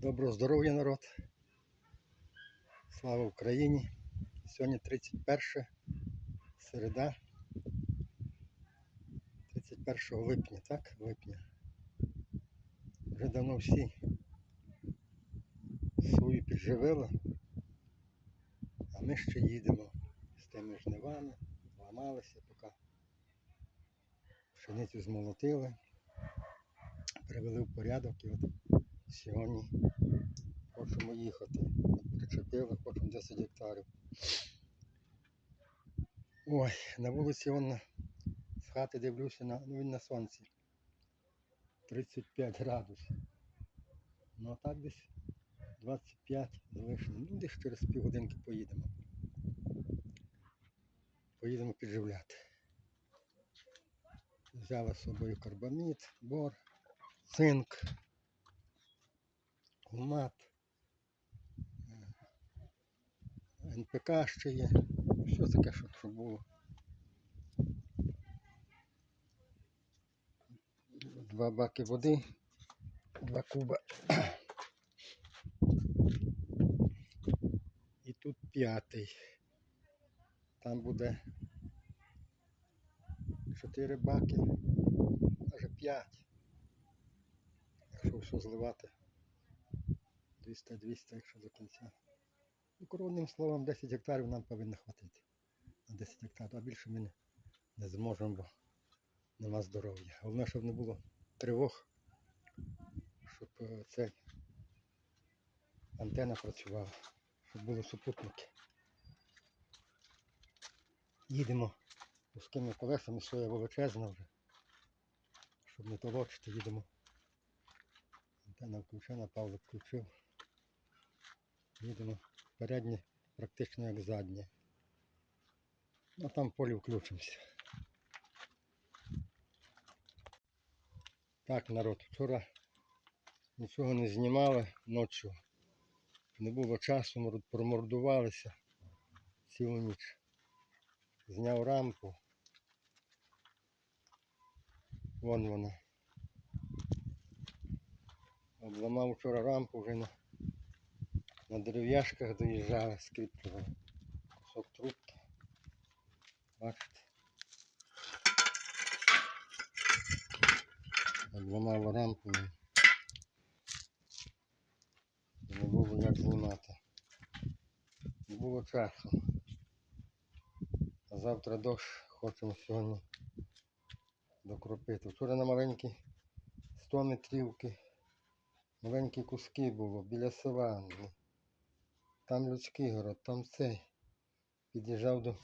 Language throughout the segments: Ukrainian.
Доброго здоров'я, народ. Слава Україні. Сьогодні 31 середа. 31 липня, так? Липня. Вже давно всі свою підживили, а ми ще їдемо з тими жнивами, ламалися поки. Пшеницю змолотили, привели в порядок і от сьогодні хочемо їхати. Причепили, хочемо 10 гектарів. Ой, на вулиці вон з хати дивлюся, на, ну він на сонці. 35 градусів. Ну а так десь 25 з лишнім. Ну десь через півгодинки поїдемо. Поїдемо підживляти. Взяла з собою карбамід, бор, цинк, гумат, е, НПК ще є. Все таке, що, було. Два баки води, два куба. І тут п'ятий. Там буде чотири баки, може п'ять. Якщо все зливати. 200-200, якщо до кінця. Ну, коронним словом, 10 гектарів нам повинно хватити. На 10 гектарів, а більше ми не, не зможемо, бо нема здоров'я. Головне, щоб не було тривог, щоб е, цей антенна працювала, щоб були супутники. Їдемо вузькими колесами, своя величезна вже. Щоб не толочити, їдемо. Антенна включена, Павло включив. Їдемо переднє, практично як заднє. Ну там в полі включимося. Так, народ, вчора нічого не знімали ночі. Не було часу, промордувалися цілу ніч. Зняв рамку. Вон вона. Обламав вчора рамку вже на, на дерев'яшках доїжджали, скріплювали. Кусок трубки. Бачите. Обламав рамку. Не було як знімати. Не було часу. А завтра дощ хочемо сьогодні докропити. Вчора на маленькі 100 метрівки. Маленькі куски було біля села. Там людський город, там цей. Під'їжджав до,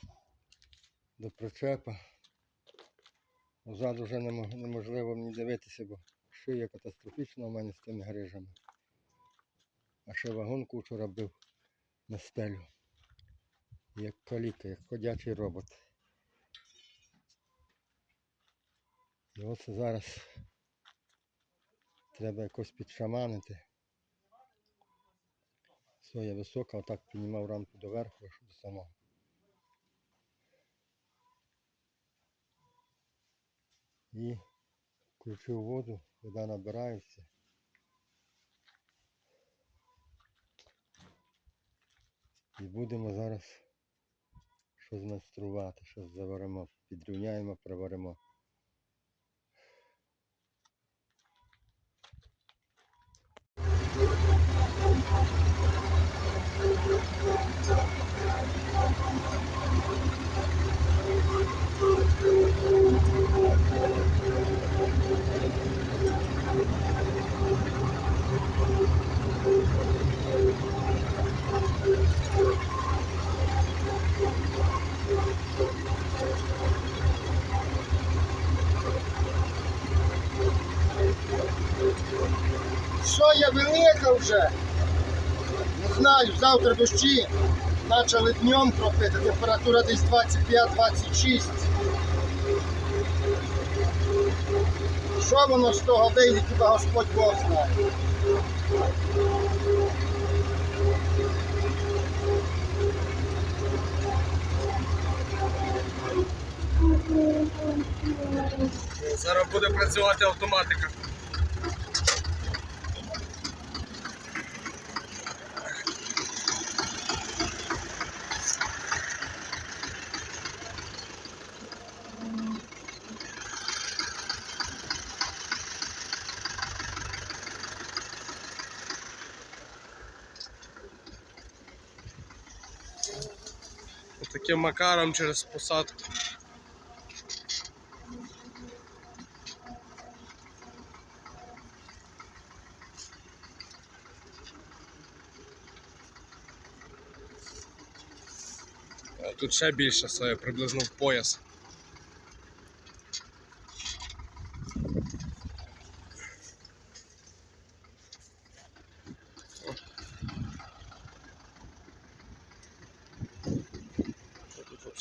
до причепа. Ззаду вже неможливо мені дивитися, бо шия катастрофічна у мене з тими грижами. А ще вагонку вчора бив на стелю. Як каліка, як ходячий робот. І оце зараз треба якось підшаманити. Соя висока, отак піднімав рамку доверху, аж до самого. І включив воду, вода набирається. І будемо зараз щось майструвати, щось заваримо, підрівняємо, приваримо. Соя велика вже. Знаю, завтра дощі. Почали днем кропити, температура десь 25-26. Що воно з того вийде, хіба Господь Бог знає. Зараз буде працювати автоматика. Таким макаром через посадку. Тут ще більше своє, приблизно в пояс.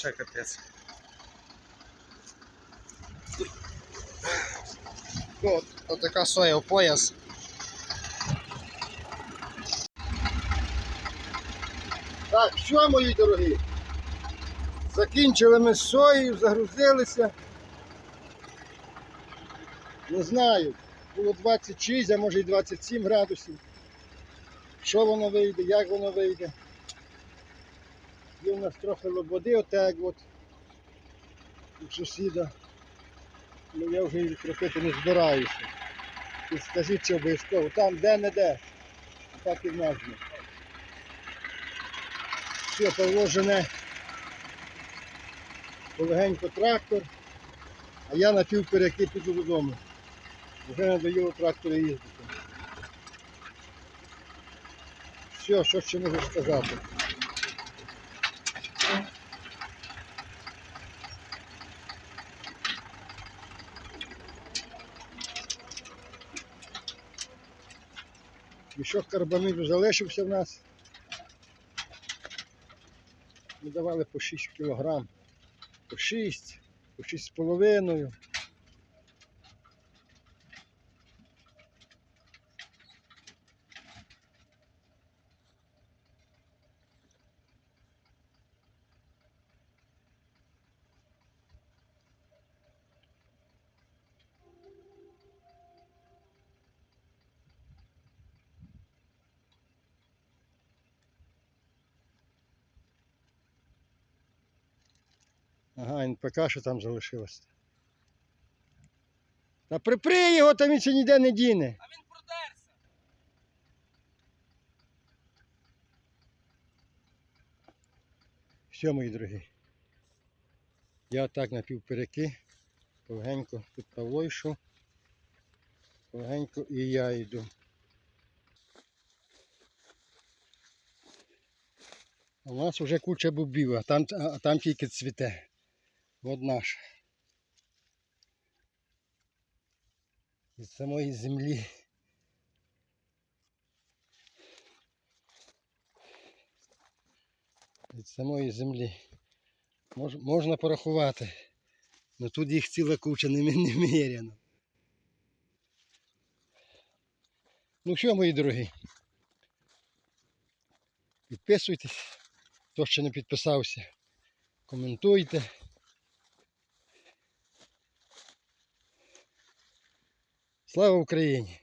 Взагалі капець. Ну, от, от така соя пояс. Так, що, мої дорогі? Закінчили ми з соєю, загрузилися. Не знаю, було 26, а може і 27 градусів. Що воно вийде, як воно вийде. В нас трохи лободи, отак от у сусіда. Ну я вже її кропити не збираюся. І скажіть, чи обов'язково. Там де-не-де. Так і в нас. Все, Павло жене полегенько трактор, а я на півпереки піду додому. Вже надоїло трактори їздити. Все, що ще можу сказати. Мішок карбаміду залишився в нас. Ми давали по 6 кілограм, по 6, по 6 Ага, НПК що там залишилось. Та припри його, там він ще ніде не діне. А він продерся! Все, мої дорогі. Я так на півпереки. Повгенько тут Павло йшов. Повгенько і я йду. У нас вже куча бубів, а там, а там тільки цвіте. От наш. Від самої землі. Від самої землі. Мож, можна порахувати. Ну тут їх ціла куча немі- неміряно. Ну що, мої дорогі. Підписуйтесь, хто ще не підписався. Коментуйте. Слава Україні!